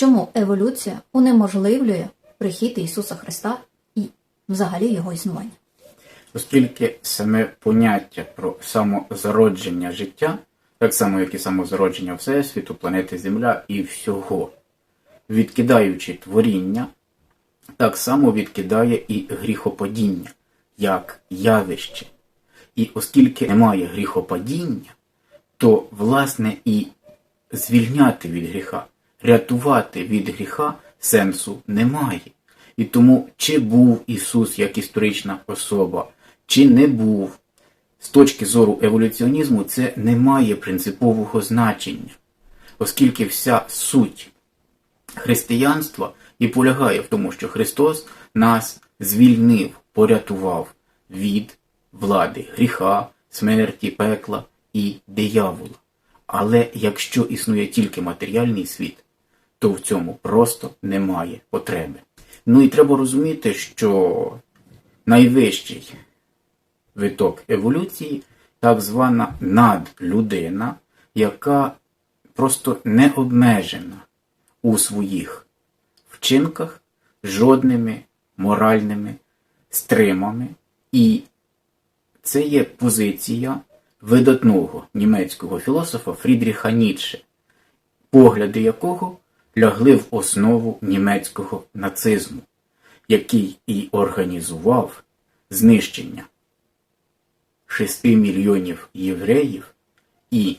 чому еволюція унеможливлює прихід Ісуса Христа і взагалі його існування. Оскільки саме поняття про самозародження життя, так само як і самозародження Всесвіту, планети Земля і всього, відкидаючи творіння, так само відкидає і гріхопадіння як явище. І оскільки немає гріхопадіння, то власне і звільняти від гріха, рятувати від гріха сенсу немає. І тому, чи був Ісус як історична особа, чи не був, з точки зору еволюціонізму, це не має принципового значення, оскільки вся суть християнства і полягає в тому, що Христос нас звільнив, порятував від влади гріха, смерті, пекла і диявола. Але якщо існує тільки матеріальний світ, то в цьому просто немає потреби. Ну і треба розуміти, що найвищий виток еволюції так звана надлюдина, яка просто не обмежена у своїх вчинках жодними моральними стримами. І це є позиція видатного німецького філософа Фрідріха Ніцше, погляди якого лягли в основу німецького нацизму, який і організував знищення 6 мільйонів євреїв і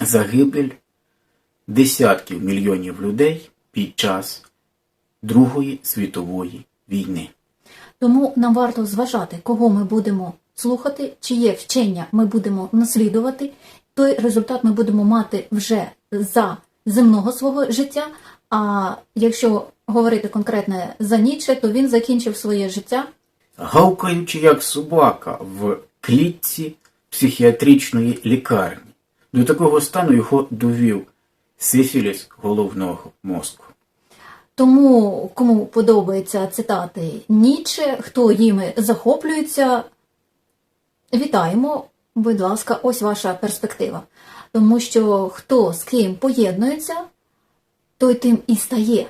загибель десятків мільйонів людей під час Другої світової війни. Тому нам варто зважати, кого ми будемо слухати, чиє вчення ми будемо наслідувати. Той результат ми будемо мати вже за земного свого життя. А якщо говорити конкретно за Ніче, то він закінчив своє життя гавкаючи як собака в клітці психіатричної лікарні. До такого стану його довів сифіліс головного мозку. Тому, кому подобаються цитати Ніче, хто їми захоплюється, вітаємо, будь ласка, ось ваша перспектива. Тому що хто з ким поєднується, той тим і стає.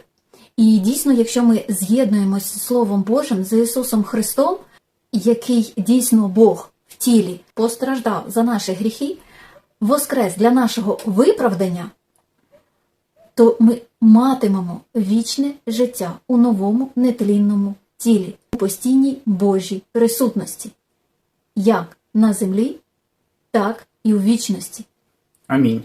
І дійсно, якщо ми з'єднуємося з Словом Божим, з Ісусом Христом, який дійсно Бог в тілі постраждав за наші гріхи, воскрес для нашого виправдання, то ми матимемо вічне життя у новому нетлінному тілі, у постійній Божій присутності, як на землі, так і у вічності. Амінь.